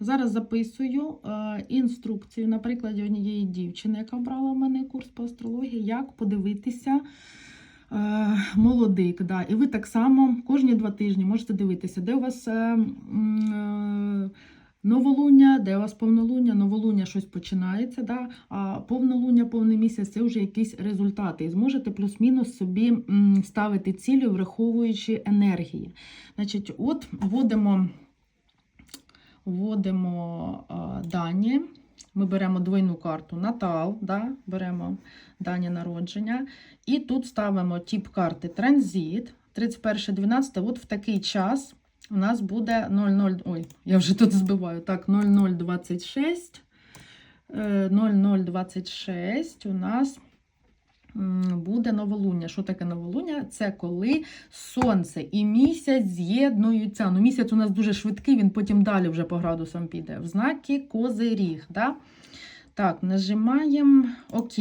Зараз записую е, інструкцію на прикладі однієї дівчини, яка брала в мене курс по астрології, як подивитися е, молодик. Да. І ви так само кожні два тижні можете дивитися, де у вас. Е, Новолуння, де у вас повнолуння, новолуння щось починається, да? а повнолуння, повний місяць це вже якісь результати. І зможете плюс-мінус собі ставити цілі, враховуючи енергії. Значить, от вводимо, вводимо а, дані. Ми беремо двойну карту Натал, да? беремо дані народження. І тут ставимо тип карти Транзит. 31.12. От в такий час у нас буде 00. Ой, я вже тут збиваю. Так, 0026. Е, 0026 у нас буде новолуння. Що таке новолуння? Це коли сонце і місяць з'єднуються. Ну, місяць у нас дуже швидкий, він потім далі вже по градусам піде. В знакі Козиріг. Да? Так, нажимаємо ОК.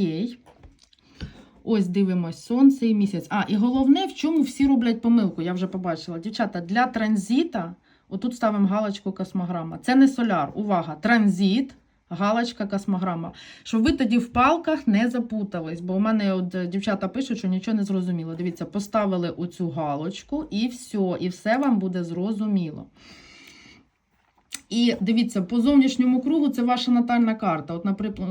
Ось дивимось сонце і місяць. А, і головне, в чому всі роблять помилку, я вже побачила. Дівчата, для транзита, отут ставимо галочку космограма. Це не соляр. Увага! Транзит, галочка космограма. Щоб ви тоді в палках не запутались. Бо у мене от е, дівчата пишуть, що нічого не зрозуміло. Дивіться, поставили оцю галочку і все, і все вам буде зрозуміло. І дивіться, по зовнішньому кругу це ваша натальна карта. От,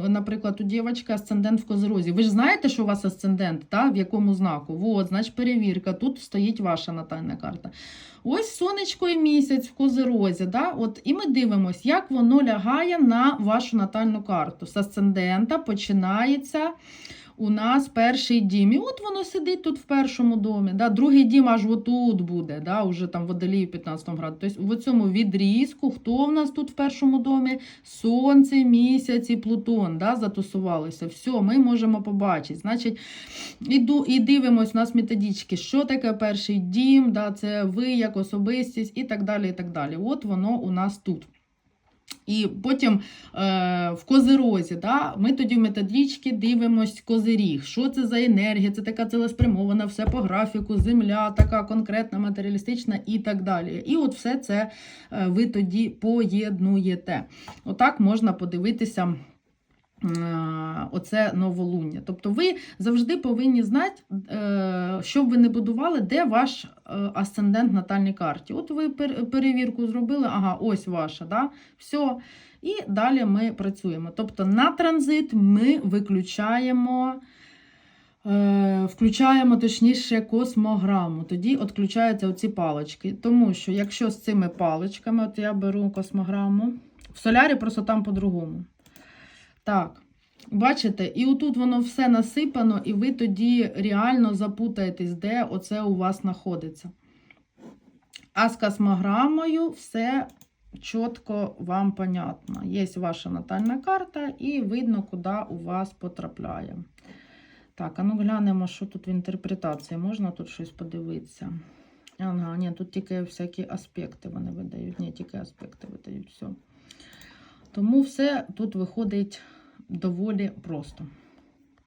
наприклад, у дівчинка асцендент в Козерозі. Ви ж знаєте, що у вас асцендент, та? в якому знаку? От, значить, перевірка. Тут стоїть ваша натальна карта. Ось сонечко і місяць в Козерозі. Да? От, і ми дивимося, як воно лягає на вашу натальну карту. З асцендента починається у нас перший дім. І от воно сидить тут в першому домі. Да? Другий дім аж отут буде, да? уже там водолій в 15 граду. Тобто в цьому відрізку, хто в нас тут в першому домі? Сонце, місяць і Плутон да? затусувалися. Все, ми можемо побачити. Значить, іду, і дивимось у нас методички, що таке перший дім, да? це ви як особистість і так далі. і так далі. От воно у нас тут. І потім е, в козирозі, да, ми тоді в методичці дивимось козиріг. Що це за енергія? Це така цілеспрямована, все по графіку, земля, така конкретна, матеріалістична і так далі. І от все це е, ви тоді поєднуєте. Отак можна подивитися. Е, Оце новолуння. Тобто ви завжди повинні знати, е, що б ви не будували, де ваш е, асцендент натальній карті. От ви перевірку зробили, ага, ось ваша, да? все. І далі ми працюємо. Тобто на транзит ми виключаємо. Включаємо точніше космограму, тоді відключаються оці палички. Тому що якщо з цими паличками, от я беру космограму, в солярі просто там по-другому. Так, бачите, і отут воно все насипано, і ви тоді реально запутаєтесь, де оце у вас знаходиться. А з космограмою все чітко вам понятно. Є ваша натальна карта, і видно, куди у вас потрапляє. Так, а ну глянемо, що тут в інтерпретації. Можна тут щось подивитися? Ага, ні, тут тільки всякі аспекти вони видають. Ні, тільки аспекти видають. Все. Тому все тут виходить доволі просто.